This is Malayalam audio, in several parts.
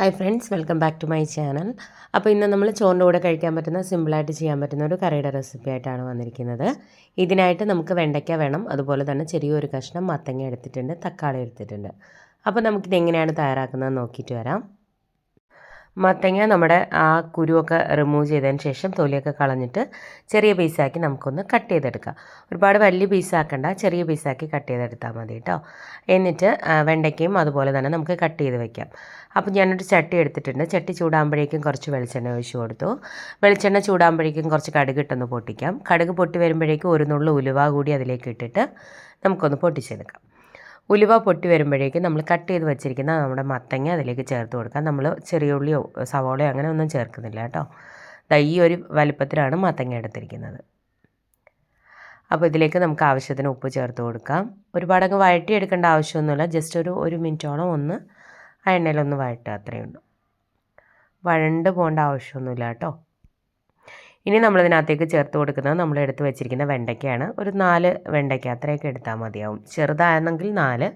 Hi friends welcome back to my channel അപ്പോൾ ഇന്ന് നമ്മൾ ചോറിന്റെ കൂടെ കഴിക്കാൻ പറ്റുന്ന സിമ്പിളായിട്ട് ചെയ്യാൻ പറ്റുന്ന ഒരു കറിയുടെ റെസിപ്പി ആയിട്ടാണ് വന്നിരിക്കുന്നത്. ഇതിനായിട്ട് നമുക്ക് വെണ്ടയ്ക്ക വേണം അതുപോലെ തന്നെ ചെറിയൊരു കഷ്ണം മത്തങ്ങ എടുത്തിട്ടുണ്ട് തക്കാളി എടുത്തിട്ടുണ്ട്. അപ്പോൾ നമുക്കിത് എങ്ങനെയാണ് തയ്യാറാക്കുന്നത് നോക്കിയിട്ട് വരാം. മത്തങ്ങ നമ്മുടെ ആ കുരുവൊക്കെ റിമൂവ് ചെയ്തതിന് ശേഷം തൊലിയൊക്കെ കളഞ്ഞിട്ട് ചെറിയ പീസാക്കി നമുക്കൊന്ന് കട്ട് ചെയ്തെടുക്കാം. ഒരുപാട് വലിയ പീസാക്കണ്ട ചെറിയ പീസാക്കി കട്ട് ചെയ്തെടുത്താൽ മതി കേട്ടോ എന്നിട്ട് വെണ്ടയ്ക്കയും അതുപോലെ തന്നെ നമുക്ക് കട്ട് ചെയ്ത് വെക്കാം. അപ്പോൾ ഞാനൊരു ചട്ടി എടുത്തിട്ടുണ്ട്. ചട്ടി ചൂടാകുമ്പോഴേക്കും കുറച്ച് വെളിച്ചെണ്ണ ഒഴിച്ചു കൊടുത്തു. വെളിച്ചെണ്ണ ചൂടാകുമ്പോഴേക്കും കുറച്ച് കടുക് ഇട്ടൊന്ന് പൊട്ടിക്കാം. കടുക് പൊട്ടി വരുമ്പോഴേക്കും ഒരു നുള്ളു ഉലുവ കൂടി അതിലേക്ക് ഇട്ടിട്ട് നമുക്കൊന്ന് പൊട്ടിച്ചെടുക്കാം. ഉലുവ പൊട്ടി വരുമ്പോഴേക്കും നമ്മൾ കട്ട് ചെയ്ത് വെച്ചിരിക്കുന്ന നമ്മുടെ മത്തങ്ങ അതിലേക്ക് ചേർത്ത് കൊടുക്കാം. നമ്മൾ ചെറിയ ഉള്ളിയോ സവോളയോ അങ്ങനെ ഒന്നും ചേർക്കുന്നില്ല കേട്ടോ. ഈ ഒരു വലിപ്പത്തിലാണ് മത്തങ്ങ എടുത്തിരിക്കുന്നത്. അപ്പോൾ ഇതിലേക്ക് നമുക്ക് ആവശ്യത്തിന് ഉപ്പ് ചേർത്ത് കൊടുക്കാം. ഒരുപാട് അങ്ങ് വഴറ്റിയെടുക്കേണ്ട ആവശ്യമൊന്നുമില്ല. ജസ്റ്റ് ഒരു ഒരു മിനിറ്റോളം ഒന്ന് ആ എണ്ണയിലൊന്ന് വഴറ്റുക അത്രയേ ഉള്ളൂ. വഴണ്ട് പോകേണ്ട ആവശ്യമൊന്നുമില്ല കേട്ടോ. ഇനി നമ്മളിതിനകത്തേക്ക് ചേർത്ത് കൊടുക്കുന്നത് നമ്മൾ എടുത്ത് വെച്ചിരിക്കുന്ന വെണ്ടയ്ക്കയാണ്. ഒരു നാല് വെണ്ടയ്ക്ക അത്രയൊക്കെ എടുത്താൽ മതിയാവും. ചെറുതാണെങ്കിൽ നാല്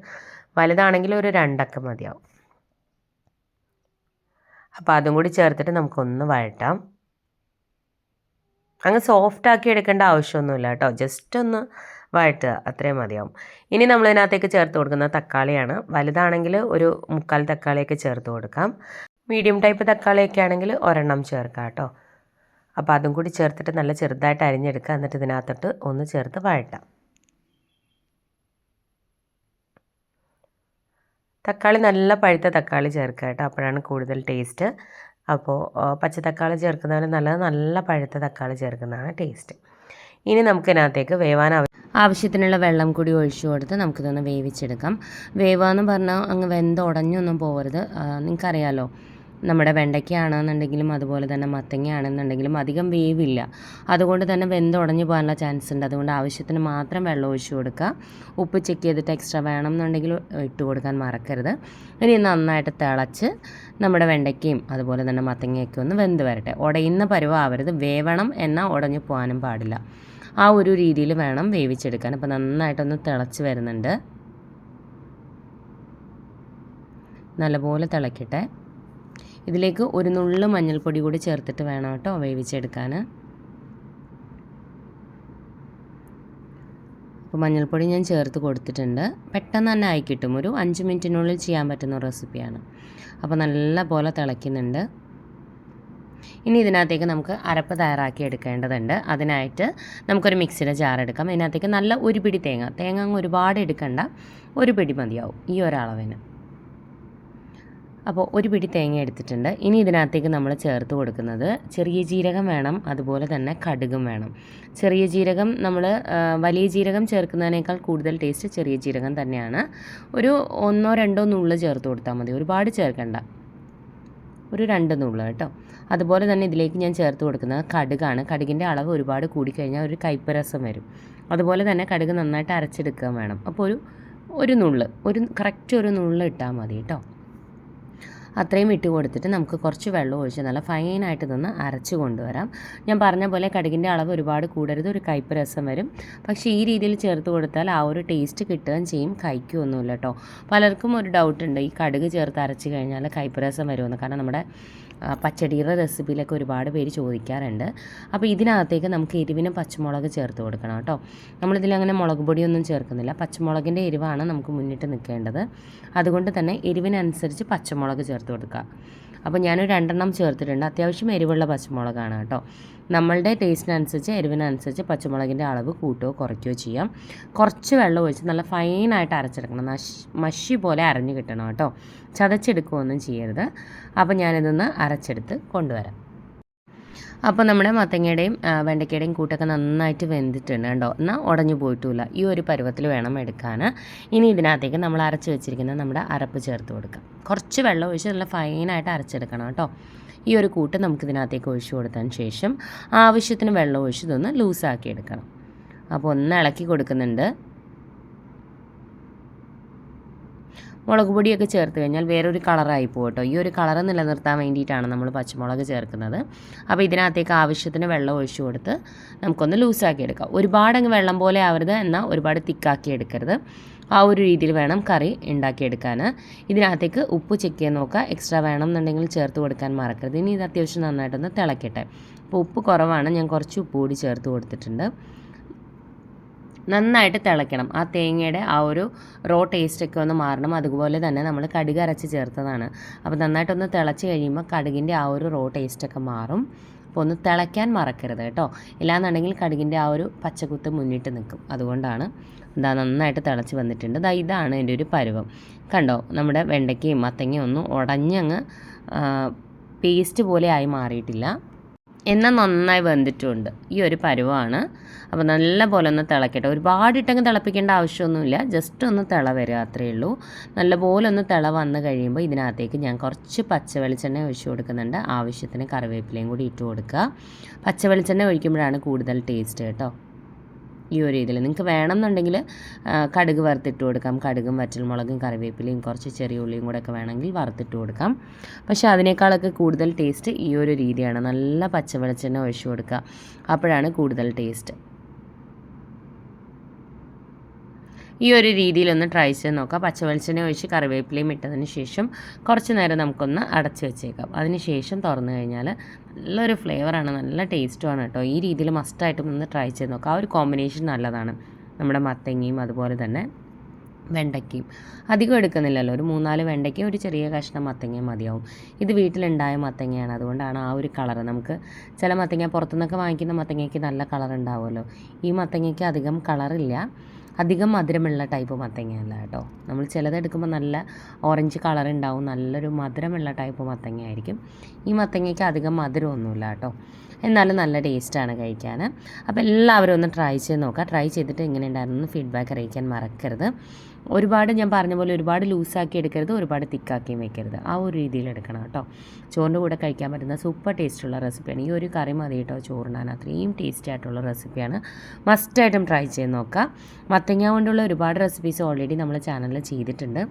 വലുതാണെങ്കിൽ ഒരു രണ്ടൊക്കെ മതിയാവും. അപ്പോൾ അതും കൂടി ചേർത്തിട്ട് നമുക്കൊന്ന് വഴട്ടാം. അങ്ങ് സോഫ്റ്റ് ആക്കി എടുക്കേണ്ട ആവശ്യമൊന്നുമില്ല കേട്ടോ. ജസ്റ്റ് ഒന്ന് വഴട്ടുക അത്രയും മതിയാവും. ഇനി നമ്മൾ ഇതിനകത്തേക്ക് ചേർത്ത് കൊടുക്കുന്ന തക്കാളിയാണ്. വലുതാണെങ്കിൽ ഒരു മുക്കാൽ തക്കാളിയൊക്കെ ചേർത്ത് കൊടുക്കാം. മീഡിയം ടൈപ്പ് തക്കാളിയൊക്കെ ആണെങ്കിൽ ഒരെണ്ണം ചേർക്കാം കേട്ടോ. അപ്പോൾ അതും കൂടി ചേർത്തിട്ട് നല്ല ചെറുതായിട്ട് അരിഞ്ഞെടുക്കുക എന്നിട്ട് ഇതിനകത്തോട്ട് ഒന്ന് ചേർത്ത് വഴട്ടാം തക്കാളി നല്ല പഴുത്ത തക്കാളി ചേർക്കുക കേട്ടോ. അപ്പോഴാണ് കൂടുതൽ ടേസ്റ്റ്. അപ്പോൾ പച്ച തക്കാളി ചേർക്കുന്നതിന് നല്ലത് നല്ല പഴുത്ത തക്കാളി ചേർക്കുന്നതാണ് ടേസ്റ്റ്. ഇനി നമുക്കിതിനകത്തേക്ക് വേവാൻ ആവ- ആവശ്യത്തിനുള്ള വെള്ളം കൂടി ഒഴിച്ചു കൊടുത്ത് നമുക്കിതൊന്ന് വേവിച്ചെടുക്കാം. വേവാന്ന് പറഞ്ഞാൽ അങ്ങ് വെന്ത് ഉടഞ്ഞൊന്നും പോകരുത് നിങ്ങൾക്കറിയാലോ. നമ്മുടെ വെണ്ടയ്ക്കയാണെന്നുണ്ടെങ്കിലും അതുപോലെ തന്നെ മത്തങ്ങയാണെന്നുണ്ടെങ്കിലും അധികം വേവില്ല. അതുകൊണ്ട് തന്നെ വെന്ത് ഉടഞ്ഞു പോകാനുള്ള ചാൻസ് ഉണ്ട്. അതുകൊണ്ട് ആവശ്യത്തിന് മാത്രം വെള്ളം ഒഴിച്ചു കൊടുക്കുക. ഉപ്പ് ചെക്ക് ചെയ്തിട്ട് എക്സ്ട്രാ വേണം എന്നുണ്ടെങ്കിൽ ഇട്ട് കൊടുക്കാൻ മറക്കരുത്. ഇനി നന്നായിട്ട് തിളച്ച് നമ്മുടെ വെണ്ടയ്ക്കയും അതുപോലെ തന്നെ മത്തങ്ങയൊക്കെ ഒന്ന് വെന്ത് വരട്ടെ. ഉടയുന്ന പരുവാവരുത്. വേവണം എന്നാൽ ഉടഞ്ഞു പോകാനും പാടില്ല. ആ ഒരു രീതിയിൽ വേണം വേവിച്ചെടുക്കാൻ. അപ്പോൾ നന്നായിട്ടൊന്ന് തിളച്ച് വരുന്നുണ്ട്. നല്ലപോലെ തിളക്കട്ടെ. ഇതിലേക്ക് ഒരു നുള്ളു മഞ്ഞൾപ്പൊടി കൂടി ചേർത്തിട്ട് വേണം കേട്ടോ വേവിച്ചെടുക്കാൻ അപ്പോൾ മഞ്ഞൾപ്പൊടി ഞാൻ ചേർത്ത് കൊടുത്തിട്ടുണ്ട്. പെട്ടെന്ന് തന്നെ ആയി കിട്ടും. ഒരു അഞ്ച് മിനിറ്റിനുള്ളിൽ ചെയ്യാൻ പറ്റുന്ന റെസിപ്പിയാണ്. അപ്പോൾ നല്ല പോലെ തിളയ്ക്കുന്നുണ്ട്. ഇനി ഇതിനകത്തേക്ക് നമുക്ക് അരപ്പ് തയ്യാറാക്കി എടുക്കേണ്ടതുണ്ട്. അതിനായിട്ട് നമുക്കൊരു മിക്സിയുടെ ജാർ എടുക്കാം. ഇതിനകത്തേക്ക് നല്ല ഒരു പിടി തേങ്ങ. തേങ്ങ അങ്ങ് ഒരുപാട് എടുക്കണ്ട. ഒരു പിടി മതിയാവും ഈ ഒരളവിന്. അപ്പോൾ ഒരു പിടി തേങ്ങ എടുത്തിട്ടുണ്ട്. ഇനി ഇതിനകത്തേക്ക് നമ്മൾ ചേർത്ത് കൊടുക്കുന്നത് ചെറിയ ജീരകം വേണം അതുപോലെ തന്നെ കടുകും വേണം. ചെറിയ ജീരകം നമ്മൾ വലിയ ജീരകം ചേർക്കുന്നതിനേക്കാൾ കൂടുതൽ ടേസ്റ്റ് ചെറിയ ജീരകം തന്നെയാണ്. ഒരു ഒന്നോ രണ്ടോ നുള്ള് ചേർത്ത് കൊടുത്താൽ മതി. ഒരുപാട് ചേർക്കണ്ട. ഒരു രണ്ട് നുള്ളു കേട്ടോ. അതുപോലെ തന്നെ ഇതിലേക്ക് ഞാൻ ചേർത്ത് കൊടുക്കുന്നത് കടുകാണ്. കടുകിന്റെ അളവ് ഒരുപാട് കൂടിക്കഴിഞ്ഞാൽ ഒരു കൈപ്പരസം വരും. അതുപോലെ തന്നെ കടുക് നന്നായിട്ട് അരച്ചെടുക്കാൻ വേണം. അപ്പോൾ ഒരു ഒരു നുള്ള് ഒരു കറക്റ്റ് ഒരു നുള്ള് ഇട്ടാൽ മതി കേട്ടോ. അത്രയും ഇട്ട് കൊടുത്തിട്ട് നമുക്ക് കുറച്ച് വെള്ളം ഒഴിച്ച് നല്ല ഫൈനായിട്ട് നിന്ന് അരച്ച് കൊണ്ടുവരാം. ഞാൻ പറഞ്ഞ പോലെ കടുകിന്റെ അളവ് ഒരുപാട് കൂടരുത് ഒരു കയ്പ്പ് രസം വരും. പക്ഷേ ഈ രീതിയിൽ ചേർത്ത് കൊടുത്താൽ ആ ഒരു ടേസ്റ്റ് കിട്ടുകയും ചെയ്യും കഴിക്കുമൊന്നുമില്ല കേട്ടോ പലർക്കും ഒരു ഡൗട്ടുണ്ട് ഈ കടുക് ചേർത്ത് അരച്ച് കഴിഞ്ഞാൽ കയ്പ്പ് രസം വരുമെന്ന്. കാരണം നമ്മുടെ പച്ചടിയുടെ റെസിപ്പിയിലൊക്കെ ഒരുപാട് പേര് ചോദിക്കാറുണ്ട്. അപ്പോൾ ഇതിനകത്തേക്ക് നമുക്ക് എരിവിനും പച്ചമുളക് ചേർത്ത് കൊടുക്കണം കേട്ടോ. നമ്മളിതിലങ്ങനെ മുളക് പൊടിയൊന്നും ചേർക്കുന്നില്ല. പച്ചമുളകിന്റെ എരിവാണ് നമുക്ക് മുന്നിട്ട് നിൽക്കേണ്ടത്. അതുകൊണ്ട് തന്നെ എരിവിനനുസരിച്ച് പച്ചമുളക് ചേർത്ത് കൊടുക്കുക. അപ്പോൾ ഞാനൊരു രണ്ടെണ്ണം ചേർത്തിട്ടുണ്ട്. അത്യാവശ്യം എരിവുള്ള പച്ചമുളകാണ് കേട്ടോ. നമ്മളുടെ ടേസ്റ്റിനനുസരിച്ച് എരിവിനനുസരിച്ച് പച്ചമുളകിന്റെ അളവ് കൂട്ടുകയോ കുറയ്ക്കുകയോ ചെയ്യാം. കുറച്ച് വെള്ളം ഒഴിച്ച് നല്ല ഫൈനായിട്ട് അരച്ചെടുക്കണം. മഷി പോലെ അരഞ്ഞു കിട്ടണം കേട്ടോ. ചതച്ചെടുക്കുകയൊന്നും ചെയ്യരുത്. അപ്പോൾ ഞാനിതൊന്ന് അരച്ചെടുത്ത് കൊണ്ടുവരാം. അപ്പോൾ നമ്മുടെ മത്തങ്ങയുടെയും വെണ്ടയ്ക്കയുടെയും കൂട്ടൊക്കെ നന്നായിട്ട് വെന്തിട്ടുണ്ട് കേട്ടോ എന്നാൽ ഉടഞ്ഞു പോയിട്ടില്ല ഈ ഒരു പരുവത്തിൽ വേണം എടുക്കാൻ ഇനി ഇതിനകത്തേക്ക് നമ്മൾ അരച്ച് വെച്ചിരിക്കുന്ന നമ്മുടെ അരപ്പ് ചേർത്ത് കൊടുക്കാം. കുറച്ച് വെള്ളം ഒഴിച്ച് നല്ല ഫൈനായിട്ട് അരച്ചെടുക്കണം കേട്ടോ. ഈ ഒരു കൂട്ട് നമുക്ക് ഇതിനകത്തേക്ക് ഒഴിച്ചു കൊടുത്തതിന് ശേഷം ആവശ്യത്തിന് വെള്ളം ഒഴിച്ച് ഇതൊന്ന് ലൂസാക്കി എടുക്കണം. അപ്പോൾ ഒന്ന് ഇളക്കി കൊടുക്കുന്നുണ്ട്. മുളക് പൊടിയൊക്കെ ചേർത്ത് കഴിഞ്ഞാൽ വേറൊരു കളറായി പോകും കേട്ടോ. ഈ ഒരു കളറ് നിലനിർത്താൻ വേണ്ടിയിട്ടാണ് നമ്മൾ പച്ചമുളക് ചേർക്കുന്നത്. അപ്പോൾ ഇതിനകത്തേക്ക് ആവശ്യത്തിന് വെള്ളം ഒഴിച്ചു കൊടുത്ത് നമുക്കൊന്ന് ലൂസാക്കി എടുക്കാം. ഒരുപാട് അങ്ങ് വെള്ളം പോലെ ആവരുത് എന്നാൽ ഒരുപാട് തിക്കാക്കി എടുക്കരുത്. ആ ഒരു രീതിയിൽ വേണം കറി ഉണ്ടാക്കിയെടുക്കാൻ ഇതിനകത്തേക്ക് ഉപ്പ് ചെക്ക് ചെയ്യാൻ നോക്കുക. എക്സ്ട്രാ വേണം എന്നുണ്ടെങ്കിൽ ചേർത്ത് കൊടുക്കാൻ മറക്കരുത്. ഇനി ഇത് അത്യാവശ്യം നന്നായിട്ടൊന്ന് തിളക്കട്ടെ. അപ്പോൾ ഉപ്പ് കുറവാണ്. ഞാൻ കുറച്ച് ഉപ്പ് കൂടി ചേർത്ത് കൊടുത്തിട്ടുണ്ട്. നന്നായിട്ട് തിളയ്ക്കണം. ആ തേങ്ങയുടെ ആ ഒരു റോ ടേസ്റ്റൊക്കെ ഒന്ന് മാറണം. അതുപോലെ തന്നെ നമ്മൾ കടുക് അരച്ച് ചേർത്തതാണ്. അപ്പോൾ നന്നായിട്ടൊന്ന് തിളച്ച് കഴിയുമ്പോൾ കടുകിന്റെ ആ ഒരു റോ ടേസ്റ്റൊക്കെ മാറും. അപ്പോൾ ഒന്ന് തിളയ്ക്കാൻ മറക്കരുത് കേട്ടോ. ഇല്ലാന്നുണ്ടെങ്കിൽ കടുകിന്റെ ആ ഒരു പച്ചക്കുത്ത് മുന്നിട്ട് നിൽക്കും. അതുകൊണ്ടാണ് എന്താ നന്നായിട്ട് തിളച്ച് വന്നിട്ടുണ്ട്. ദാ ഇതാണ് എന്റെ ഒരു പരുവം. കണ്ടോ? നമ്മുടെ വെണ്ടയ്ക്കയും മത്തങ്ങയും ഒന്നും ഉടഞ്ഞങ്ങ് പേസ്റ്റ് പോലെ ആയി മാറിയിട്ടില്ല. എന്നാൽ നന്നായി വെന്തിട്ടുമുണ്ട് ഈ ഒരു പരുവമാണ് അപ്പോൾ നല്ല പോലെ ഒന്ന് തിളക്കട്ടെ. ഒരുപാട് ഇട്ടങ്ങ് തിളപ്പിക്കേണ്ട ആവശ്യമൊന്നുമില്ല. ജസ്റ്റ് ഒന്ന് തിള വരിക അത്രയേ ഉള്ളൂ. നല്ലപോലെ ഒന്ന് തിള വന്ന് കഴിയുമ്പോൾ ഇതിനകത്തേക്ക് ഞാൻ കുറച്ച് പച്ച വെളിച്ചെണ്ണ ഒഴിച്ചു കൊടുക്കുന്നുണ്ട്. ആവശ്യത്തിന് കറിവേപ്പിലയും കൂടി ഇട്ട് കൊടുക്കുക. പച്ച വെളിച്ചെണ്ണ ഒഴിക്കുമ്പോഴാണ് കൂടുതൽ ടേസ്റ്റ് കേട്ടോ. ഈ ഒരു രീതിയിൽ നിങ്ങൾക്ക് വേണമെന്നുണ്ടെങ്കിൽ കടുക് വറുത്തിട്ട് കൊടുക്കാം. കടുകും വറ്റൽമുളകും കറിവേപ്പിലയും കുറച്ച് ചെറിയ ഉള്ളിയും കൂടെ ഒക്കെ വേണമെങ്കിൽ വറുത്തിട്ട് കൊടുക്കാം. പക്ഷേ അതിനേക്കാളൊക്കെ കൂടുതൽ ടേസ്റ്റ് ഈ ഒരു രീതിയാണ്. നല്ല പച്ച വെളിച്ചെണ്ണ ഒഴിച്ചു കൊടുക്കുക. അപ്പോഴാണ് കൂടുതൽ ടേസ്റ്റ്. ഈ ഒരു രീതിയിലൊന്ന് ട്രൈ ചെയ്ത് നോക്കാം. പച്ചവെളിച്ചെണ്ണ ഒഴിച്ച് കറിവേപ്പിലയും ഇട്ടതിന് ശേഷം കുറച്ച് നേരം നമുക്കൊന്ന് അടച്ച് വെച്ചേക്കാം. അതിന് ശേഷം തുറന്നു കഴിഞ്ഞാൽ നല്ലൊരു ഫ്ലേവറാണ് നല്ല ടേസ്റ്റുമാണ് കേട്ടോ. ഈ രീതിയിൽ മസ്റ്റായിട്ടും ഒന്ന് ട്രൈ ചെയ്ത് നോക്കുക ആ ഒരു കോമ്പിനേഷൻ നല്ലതാണ്. നമ്മുടെ മത്തങ്ങയും അതുപോലെ തന്നെ വെണ്ടയ്ക്കയും. അധികം എടുക്കുന്നില്ലല്ലോ. ഒരു മൂന്നാൽ വെണ്ടയ്ക്കയും ഒരു ചെറിയ കഷ്ണം മത്തങ്ങയും മതിയാവും. ഇത് വീട്ടിലുണ്ടായ മത്തങ്ങയാണ്. അതുകൊണ്ടാണ് ആ ഒരു കളറ്. നമുക്ക് ചില മത്തങ്ങ പുറത്തുനിന്നൊക്കെ വാങ്ങിക്കുന്ന മത്തങ്ങയ്ക്ക് നല്ല കളർ ഉണ്ടാവുമല്ലോ ഈ മത്തങ്ങയ്ക്ക് അധികം കളറില്ല. അധികം മധുരമുള്ള ടൈപ്പ് മത്തങ്ങയല്ല കേട്ടോ. നമ്മൾ ചിലതെടുക്കുമ്പോൾ നല്ല ഓറഞ്ച് കളർ ഉണ്ടാവും നല്ലൊരു മധുരമുള്ള ടൈപ്പ് മത്തങ്ങ ആയിരിക്കും ഈ മത്തങ്ങയ്ക്ക് അധികം മധുരമൊന്നുമില്ല കേട്ടോ. എന്നാലും നല്ല ടേസ്റ്റാണ് കഴിക്കാൻ. അപ്പോൾ എല്ലാവരും ഒന്ന് ട്രൈ ചെയ്ത് നോക്കുക. ട്രൈ ചെയ്തിട്ട് എങ്ങനെ ഉണ്ടായിരുന്നു ഫീഡ്ബാക്ക് അറിയിക്കാൻ മറക്കരുത്. ഒരുപാട് ഞാൻ പറഞ്ഞ പോലെ ഒരുപാട് ലൂസാക്കി എടുക്കരുത് ഒരുപാട് തിക്കാക്കിയും വെക്കരുത്. ആ ഒരു രീതിയിൽ എടുക്കണം കേട്ടോ. ചോറിന്റെ കൂടെ കഴിക്കാൻ പറ്റുന്ന സൂപ്പർ ടേസ്റ്റുള്ള റെസിപ്പിയാണ്. ഈ ഒരു കറി മതി കേട്ടോ ചോറിനാണ്. അത്രയും ടേസ്റ്റി ആയിട്ടുള്ള റെസിപ്പിയാണ്. മസ്റ്റായിട്ടും ട്രൈ ചെയ്ത് നോക്കുക. മത്തങ്ങ കൊണ്ടുള്ള ഒരുപാട് റെസിപ്പീസ് ഓൾറെഡി നമ്മൾ ചാനലിൽ ചെയ്തിട്ടുണ്ട്.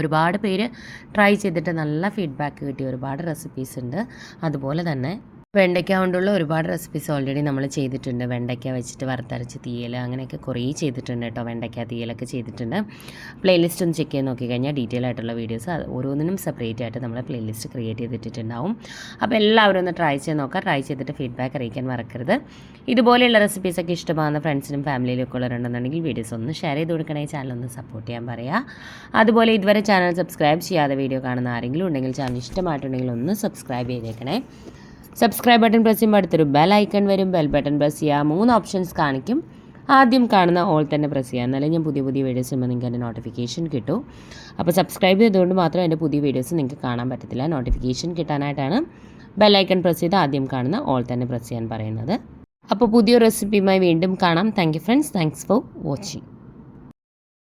ഒരുപാട് പേര് ട്രൈ ചെയ്തിട്ട് നല്ല ഫീഡ്ബാക്ക് കിട്ടിയ ഒരുപാട് റെസിപ്പീസ് ഉണ്ട്. അതുപോലെ തന്നെ വെണ്ടയ്ക്ക കൊണ്ടുള്ള ഒരുപാട് റെസിപ്പീസ് ഓൾറെഡി നമ്മൾ ചെയ്തിട്ടുണ്ട്. വെണ്ടയ്ക്ക വെച്ചിട്ട് വറുത്തരച്ച് തീയൽ അങ്ങനെയൊക്കെ കുറേ ചെയ്തിട്ടുണ്ട് കേട്ടോ. വെണ്ടയ്ക്ക തീയലൊക്കെ ചെയ്തിട്ടുണ്ട്. പ്ലേലിസ്റ്റ് ഒന്ന് ചെക്ക് ചെയ്ത് നോക്കിക്കഴിഞ്ഞാൽ ഡീറ്റെയിൽ ആയിട്ടുള്ള വീഡിയോസ് ഓരോന്നിനും സെപ്പറേറ്റ് ആയിട്ട് നമ്മൾ പ്ലേലിസ്റ്റ് ക്രിയേറ്റ് ചെയ്തിട്ടുണ്ടാവും അപ്പോൾ എല്ലാവരും ഒന്ന് ട്രൈ ചെയ്ത് നോക്കുക ട്രൈ ചെയ്തിട്ട് ഫീഡ്ബാക്ക് അറിയിക്കാൻ മറക്കരുത്. ഇതുപോലെയുള്ള റെസിപ്പീസൊക്കെ ഇഷ്ടമാകുന്ന ഫ്രണ്ട്സിനും ഫാമിലിയിലും ഒക്കെ ഉള്ളവരുണ്ടെന്നുണ്ടെങ്കിൽ വീഡിയോസ് ഒന്ന് ഷെയർ ചെയ്ത് കൊടുക്കണേ. ചാനൽ ഒന്ന് സപ്പോർട്ട് ചെയ്യാൻ പറയുക അതുപോലെ ഇതുവരെ ചാനൽ സബ്സ്ക്രൈബ് ചെയ്യാതെ വീഡിയോ കാണുന്ന ആരെങ്കിലും ഉണ്ടെങ്കിൽ ചാനൽ ഇഷ്ടമായിട്ടുണ്ടെങ്കിൽ ഒന്ന് സബ്സ്ക്രൈബ് ചെയ്തേക്കണേ. സബ്സ്ക്രൈബ് ബട്ടൺ പ്രസ് ചെയ്യുമ്പോൾ അടുത്തൊരു ബെൽ ഐക്കൺ വരും. ബെൽ ബട്ടൺ പ്രസ് ചെയ്യുക. മൂന്ന് ഓപ്ഷൻസ് കാണിക്കും. ആദ്യം കാണുന്ന ഓൾ തന്നെ പ്രസ് ചെയ്യുക. എന്നാലേ ഞാൻ പുതിയ പുതിയ വീഡിയോസ് ചെയ്യുമ്പോൾ നിങ്ങൾക്ക് എന്റെ നോട്ടിഫിക്കേഷൻ കിട്ടും. അപ്പോൾ സബ്സ്ക്രൈബ് ചെയ്തുകൊണ്ട് മാത്രം എന്റെ പുതിയ വീഡിയോസ് നിങ്ങൾക്ക് കാണാൻ പറ്റത്തില്ല. നോട്ടിഫിക്കേഷൻ കിട്ടാനായിട്ടാണ് ബെൽ ഐക്കൺ പ്രസ് ചെയ്ത് ആദ്യം കാണുന്ന ഓൾ തന്നെ പ്രസ് ചെയ്യാൻ പറയുന്നത്. അപ്പോൾ പുതിയ റെസിപ്പിയുമായി വീണ്ടും കാണാം. Thank you friends thanks for watching